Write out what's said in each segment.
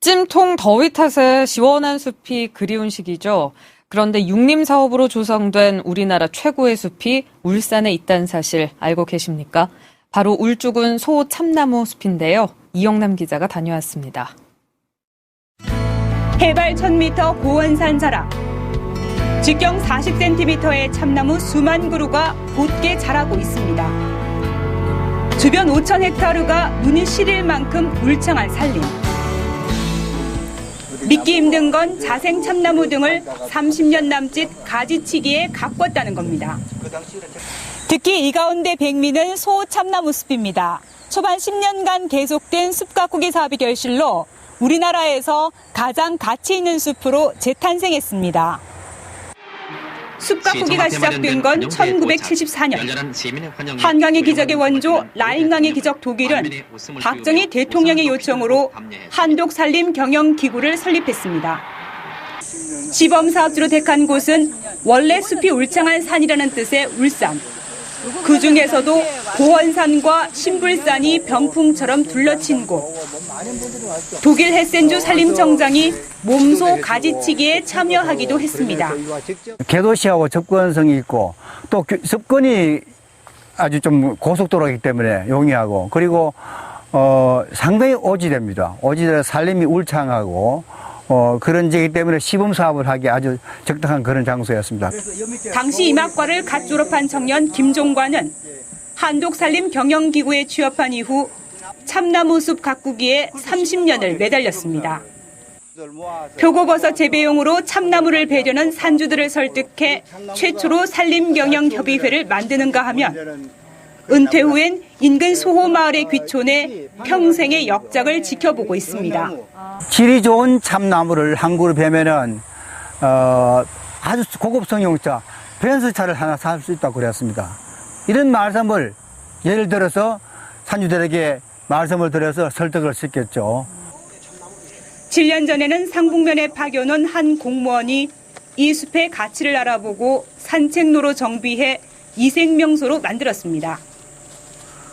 찜통 더위 탓에 시원한 숲이 그리운 시기죠. 그런데 육림 사업으로 조성된 우리나라 최고의 숲이 울산에 있다는 사실 알고 계십니까? 바로 울주군 소 참나무 숲인데요. 이영남 기자가 다녀왔습니다. 해발 1000m 고원산 자락. 직경 40cm의 참나무 수만 그루가 곧게 자라고 있습니다. 주변 5,000헥타르가 눈이 시릴 만큼 울창한 산림. 믿기 힘든 건 자생 참나무 등을 30년 남짓 가지치기에 가꿨다는 겁니다. 특히 이 가운데 백미는 소 참나무 숲입니다. 초반 10년간 계속된 숲 가꾸기 사업이 결실로 우리나라에서 가장 가치 있는 숲으로 재탄생했습니다. 숲 가꾸기가 시작된 건 1974년. 한강의 기적의 원조 라인강의 기적 독일은 박정희 대통령의 요청으로 한독 산림 경영 기구를 설립했습니다. 시범사업지로 택한 곳은 원래 숲이 울창한 산이라는 뜻의 울산. 그 중에서도 고원산과 신불산이 병풍처럼 둘러친 곳. 독일 헤센주 산림청장이 몸소 가지치기에 참여하기도 했습니다. 개도시하고 접근성이 있고 또 교- 접근이 아주 좀 고속도로이기 때문에 용이하고 그리고 어 상당히 오지대입니다. 오지대 산림이 울창하고 어 그런 지이기 때문에 시범 사업을 하기 아주 적당한 그런 장소였습니다. 당시 이학과를 갓 졸업한 청년 김종관은 한독산림 경영기구에 취업한 이후 참나무숲 가꾸기에 30년을 매달렸습니다. 표고버섯 재배용으로 참나무를 베려는 산주들을 설득해 최초로 산림경영협의회를 만드는가 하면 은퇴 후엔 인근 소호 마을의 귀촌에 평생의 역작을 지켜보고 있습니다. 질이 좋은 참나무를 한 그루 베면은 어 아주 고급 성용차 벤츠차를 하나 살 수 있다고 그랬습니다. 이런 말씀을 예를 들어서 산주들에게 말씀을 드려서 설득을 시켰죠. 7년 전에는 상북면에 파견 온 한 공무원이 이 숲의 가치를 알아보고 산책로로 정비해 이생명소로 만들었습니다.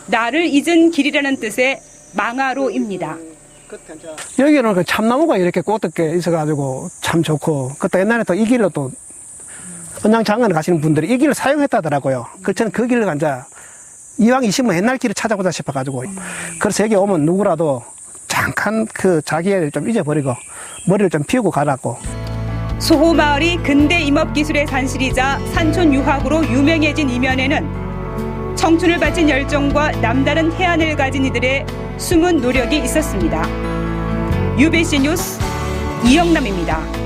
나를 잊은 길이라는 뜻의 망하로입니다. 여기는 그 참나무가 이렇게 꼬떻게 있어가지고 참 좋고, 그때 옛날에 또 이 길로 또 언양 장안에 가시는 분들이 이 길을 사용했다더라고요. 그 저는 그 길을 앉아 이왕 이시면 옛날 길을 찾아보자 싶어가지고. 그래서 여기 오면 누구라도 잠깐 그 자기애를 좀 잊어버리고 머리를 좀 피우고 가라고. 소호마을이 근대 임업기술의 산실이자 산촌 유학으로 유명해진 이면에는 청춘을 바친 열정과 남다른 해안을 가진 이들의 숨은 노력이 있었습니다. UBC 뉴스 이영남입니다.